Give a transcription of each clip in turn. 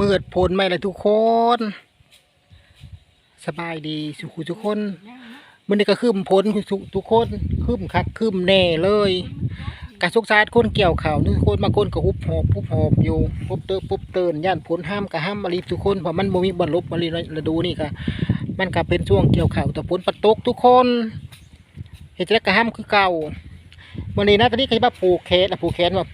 มืดผลไหมเลยทุกคน สบายดีสุขุทุกคนมันนี้ก็คืมผลทุกคนคืมคักคืมแน่เลยกระสุกซาดคนเกี่ยวข่าวทุกคนบางคนก็ฮุบหอบฮุบหอบอยู่ปุ๊บเตอปุ๊บเตือนย่านผลห้ามก็ห้ามมารีทุกคนเพราะมันบ่มีบรรลุมารีฤดูนี่ค่ะมันก็เป็นช่วงเกี่ยวข่าวแต่ผลปัดตกทุกคนเหตุแล้วก็ห้ามคือเก่าวันนี้นะตอนนี้เขาจะมาปลูกแขนนะปลูกแขนว่า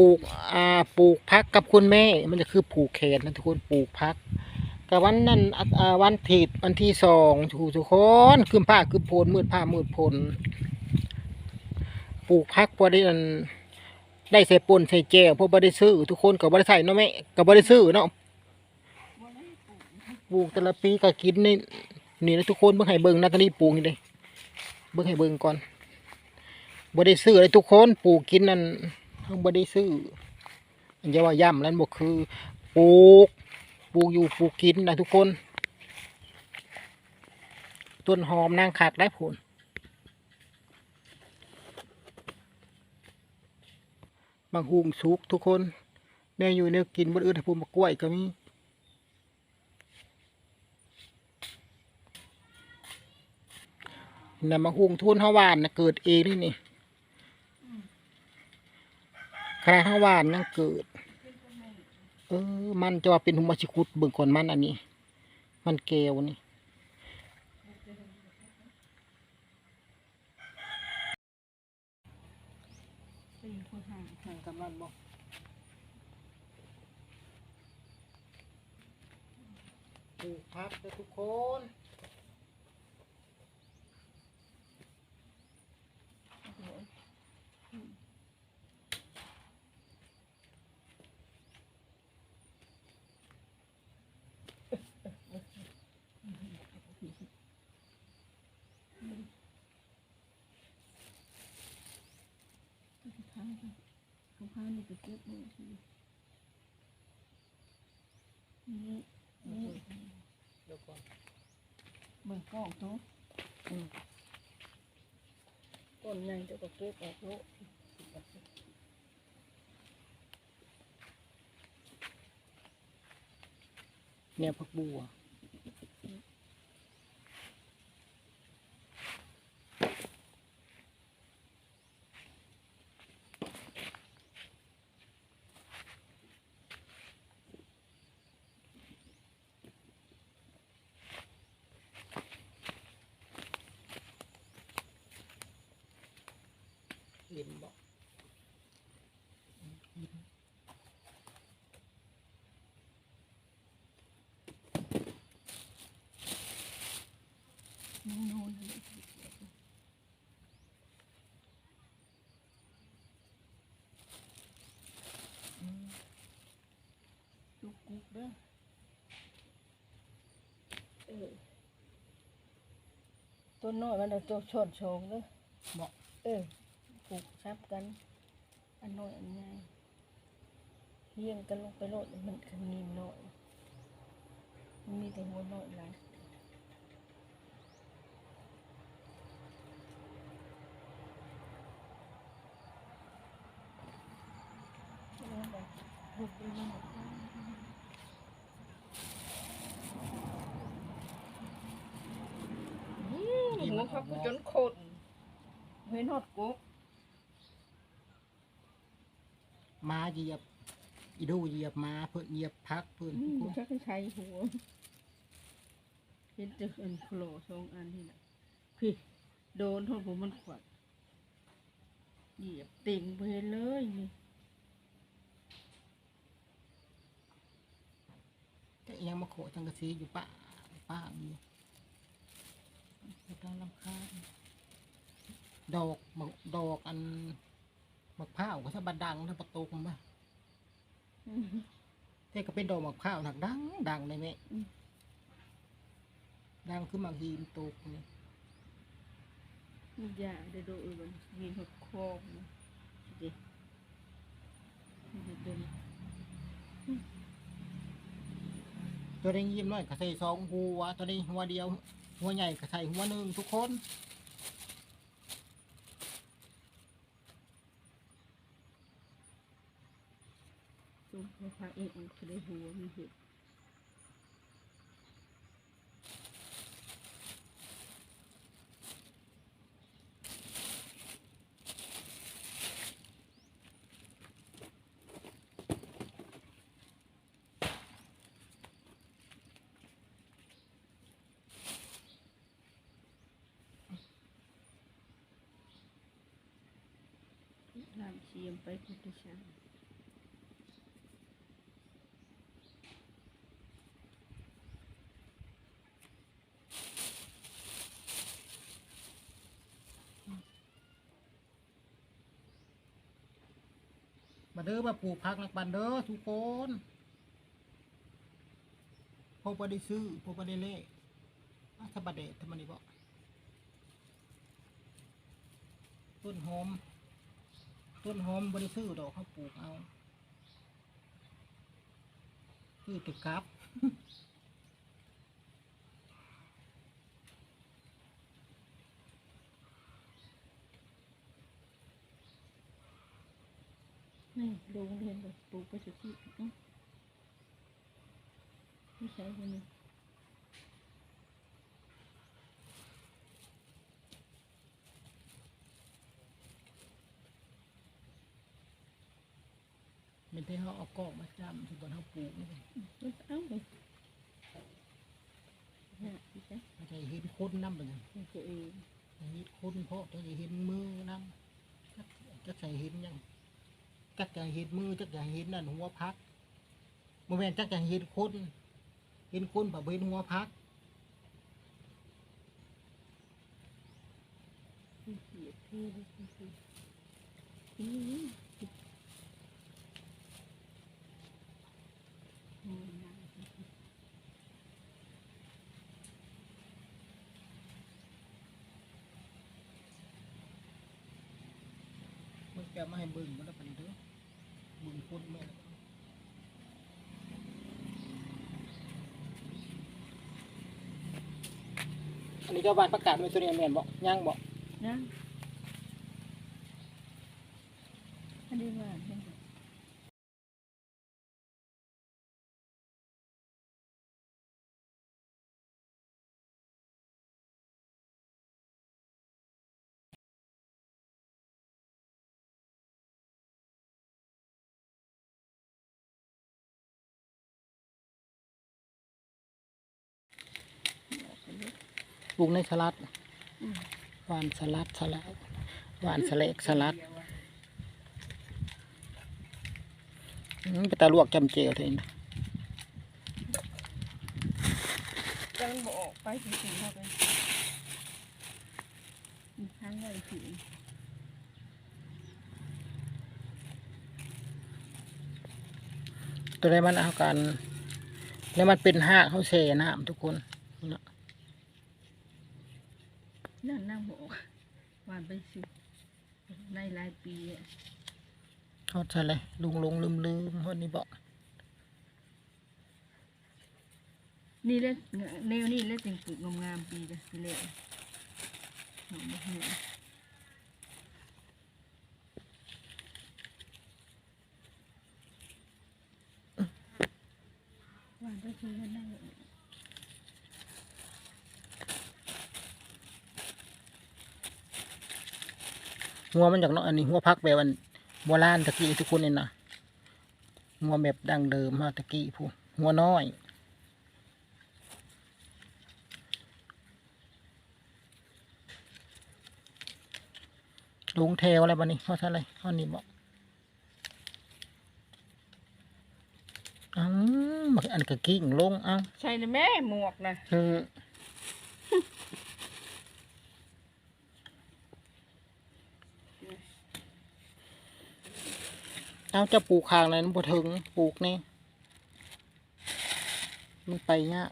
ลูกอ่าปลูกพักกับคุณแม่ มันจะคือปลูกแขนนะทุกคนปลูกพักกับวันนั้นอ่าวันถิดวันที่สองทุกทุกคนคืมผ้าคืมโพลมืดผ้ามืดโพลปลูกพักพอได้อันได้ใส่ปนใส่แก้วเพราะบ่ได้ซื้อทุกคนกับ่ได้ใส่เนาะแม่กับ่ได้ซื้อเนาะปลูกแต่ละปีก็กินนี่นี่นะทุกคนเบิ่งให้เบิ่งนะตอนนี้ปลูกนี่เลยเบิ่งให้เบิ่งก่อนบ่ได้ซื้อเลยทุกคนปลูกกินนั่น บ่ได้ซื้ออันจะว่าย่ำแล้วบ่คือปลูกปลูกอยู่ปลูกกินนะทุกคน ต้นหอมนางขาดได้ผลบางหุงสุกทุกคนแน่อยู่เนี่ยกินบนอื่นถ้าพูดมากล้วยก็มีน่ะมาหุงทุนห้าวานนะเกิดเองนี่นี่ คณะห้าวานนั่งเกิด เออ มันจะว่าเป็นหุมาชิคุดเบิ่งก่อนมันอันนี้ มันแก้วนี่ห่างกับมันบ่ปลูกพักเลยทุกคน เขาพานี่ ไปเก็บมือทีนี่นี่เดี๋ยวก่อนเบิ่งกล้องตัวอืมต้นใหญ่เดี๋ยวก็เก็บออกโลเนี่ยผักบัว เห็นบ่ นู่นนู่นเลยลูกกุ๊กเด้อเออ ต้นน้อยมันเอาตัวชนโชงเด้อบ่เออปลูกซับกัน อันน้อยอันใหญ่เฮียงกันลงไปโลดมันขนินน้อยมันมีแต่หัวน้อยหลายเอาไปปลูกไปมันอื มหัวเขาก็จนโคตรเห็นหอดกุ๊กมาเหยียบ อีดูเหยียบมาเพื่อเหยียบพักเพื่อนอืทุกมคนชักให้ใช้หัวเห็นจะเอ็นโผล่สองอันนี่แหละพี่โดนโทษผมมันขวัดเหยียบติ่งไปเลยนี่จะยังมาโขจังกะซีอยู่ป่าป่า อยู่ต้องลำคาญดอกหมกดอกอันมะพร้าวก็จะบัดดังถ้าประตูมันบ่อืมแต่ก็เป็นดอกมะพร้าวหนักดังดังเลยแม่อืม ดังขึ้นมาหีมตกนี่มันยากได้ดูอื่นมีหัวโคมนะดิมันจะดึงตัวนี้ยิ้มน้อยก็ใส่สองหัวตัวนี้หัวเดียว หัวใหญ่ก็ใส่หัวหนึ่งทุกคนจุ่มหัวเองมันคือได้หัวมีเห็ด ลามเชียมไปพุทธชาติมาเด้อมาปลูกผักนักบันเด้อทุกคนพอบ่ได้ซื้อพอบ่ได้เล่อาสบัดเดททำไมันนี่บ่ต้นหอม ต้นหอมบ่ได้ซื้อดอกเขาปลูกเอาซื้อติกับนี่โรงเรียนแบบปลูกไปสุดที่ไม่ใช่คนนี้ป็น ที่เขาเอากอกมาจำที่บนเขาปลูกนี่มันเอาไปเนี่ยพี่จ๊ะไม่ใช่เห็นคนน้ำเป็นหยังของตัวเองเห็นคนเพราะจะเห็นมือน้ำจักจักใส่เห็นยังจักจะเห็นมือจักจะเห็นนั่นหัวพักโมเมนจักจะเห็นคนเห็นคนแบบเห็นหัวพักที่เกียดเท่เลยนี่โอ้ยนาง มาให้บึงมันแล้วกันเด้อเบิ่งคนแม่อันนี้ก็วานประกาศเป็นตัวเรียนแมนบอกย่างบอก นะ ลูกในสลัดอืมหวานสลัดสลัดหวานสเลกสลัดอืมไปตาลวกจำเจวเท่านั้นจังบอกออกไปถึงถึงเข้าไปมีทางเลยถึงตัวใดมันเอากันแล้วมันเป็นห้ากเขาเสน้ำทุกคนเนาะ นั่นนั่งบอกหวาน ไปสิในหลายปีอะเขาใช่เลยลุงลงลืมลืมคนนี้บอกนี่เล่แนวนี่เล่จึงปลูกงามๆปีละปีเลยหอมมากเลยหวานไปสิกันได้ หัวมันจากเนาะอันนี้หัวพักแบบอันโบราณตะกี้ทุกคนนี่นะหัวแบบดั้งเดิมมาตะกี้ผู้หัวน้อยลุงเทวอะไรบ้านี้เขาใช่อะไรเขานี่บอกอ้าวมันอันกะกิ้งลงเอ้าใช่เลยแม่หมวกนะเอ เอาจะปลูกคางอะไรนั่นบ่ถึงปลูกนี่มันไปยาก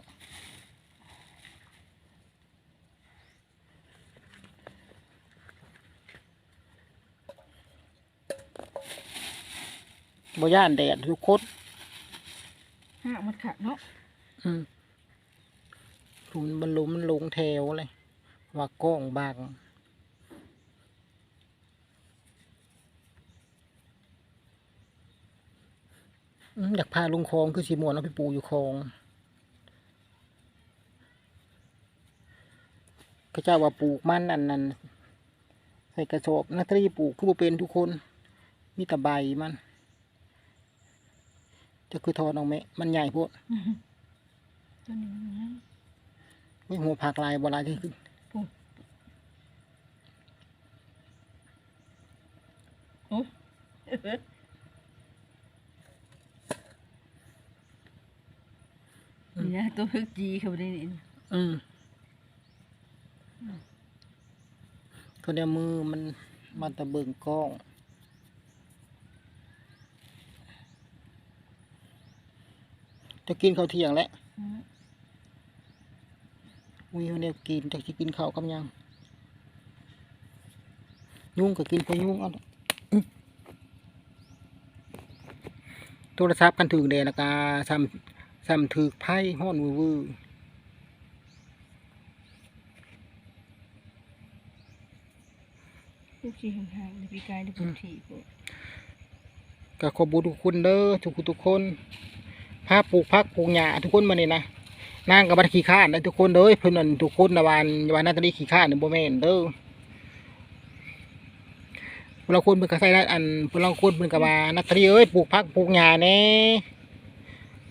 บ่ย่านแดดทุกคนห้ามันขัดเนาะอืมลุมมันลุมมันลงแถวเลย ว่ากล้องบาง อยากพาลงคลองคือสีม่วนเอาไปปูอยู่คลองก็เจ้าว่าปลูกมันอันนั้นใส่กระสอบนักตรีปลูกคือบ่เป็นทุกคน มีแต่ใบมันจะคือทอน้องแม่มันใหญ่พวกตัวนี้นไงไม่หัวผักลายบ่ลายที่ขึ้นโอ้ นี่นะตัวฮึกจีเขาได้นี่อืมก็เดี๋ยวมือมันมันตะเบิงกล้องจะกินข้าวเที่ยงแล้วอืมอุ้ยวันนี้กินจะกินข้าวกับหยัง ยุ่งก็กินพอยุ่งเอาอื้อโทรศัพท์กันถึงเดนะกาซ้ำ ซ้ำถือไพ่ห้อนวือวือลูกชีห่างๆในปีกายในพื้นที่พวกก็ขอบุญทุกคนเด้อทุกคนทุกคนพาปลูกพักปลูกหญ้าทุกคนมาเนี่ยนะนางกับบัตขี้ข้านนะทุกคนเด้อเพิ่นนั่นทุกคนนะวานวานนาตาลีขี้ข้านนี่บ่แม่นเด้อพวกเราคนเพิ่นก็ใส่ได้อันพวกเราคนเพิ่นก็ว่านาตาลีเอ้ยปลูกพักปลูกหญ้าแหน่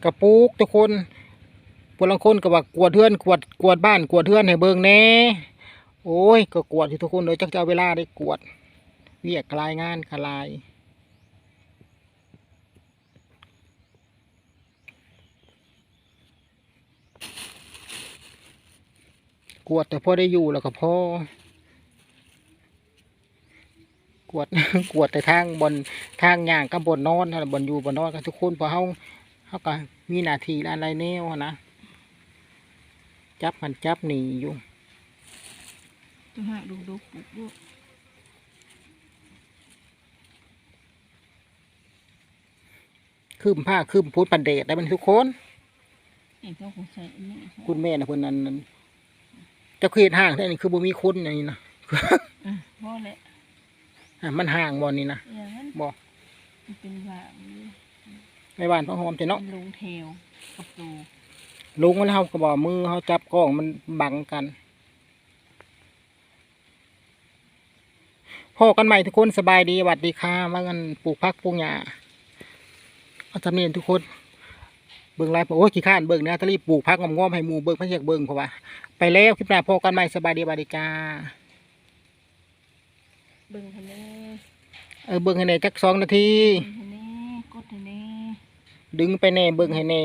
ก็ปลูกทุกคนพวกเราคนก็ว่ากวดเทือนกวดกวดบ้านกวดเทือนให้เบิ่งแน่โอ้ยก็กวดอยู่ทุกคนเด้อจักจะเอาเวลาได้กวดเวียกรายงานกลายกวดแต่พอได้อยู่แล้วก็พอกวดกวดแต่ทางบนทางย่างกับบนนอนนั่นล่ะบนอยู่บนนอนกันทุกคนพอเฮา เฮาก็มีหน้าที่อะไรแนวหั้นนะ จับมันจับหนีอยู่ตัวหักดูดูปลูกดูคืมผ้าคืมพูดปันเดชได้มันทุกคนไอ้เจ้าของใส่อันนี้คุณแม่นะเพิ่นนั้นนั้นเจะเครียดห่างแท้นี่คือบ่มีคนอย่างนี้นะอะพ่อแหละอะมันห่างบ่นี่นะอย่างนั้นบ่มันเป็นว่ามัน ในบ้านพ่อหอมจะเนาะลงเทวกับตูลุงมันเฮาก็บอกมือเฮาจับกล้องมันบังกันพ่อกันใหม่ทุกคนสบายดีหวัดดีค่ะมากันปลูกพักปลูกหญ้าเอาจำเนียนทุกคน เบิ่งไลฟ์โอ้ยขี้ข้านเบิ่งนะตะลีปลูกพักงอมๆให้หมู่เบิ่งพระเยกเบิ่งเพราะว่า ไปแล้วคลิปหน้าพ่อกันใหม่สบายดีหวัดดีจ้าเบิ่งทะเลเออเบิ่งให้แหน่จักสองนาทีเบิ่งทะเลก ดึงไปแน่เบิ่งให้แน่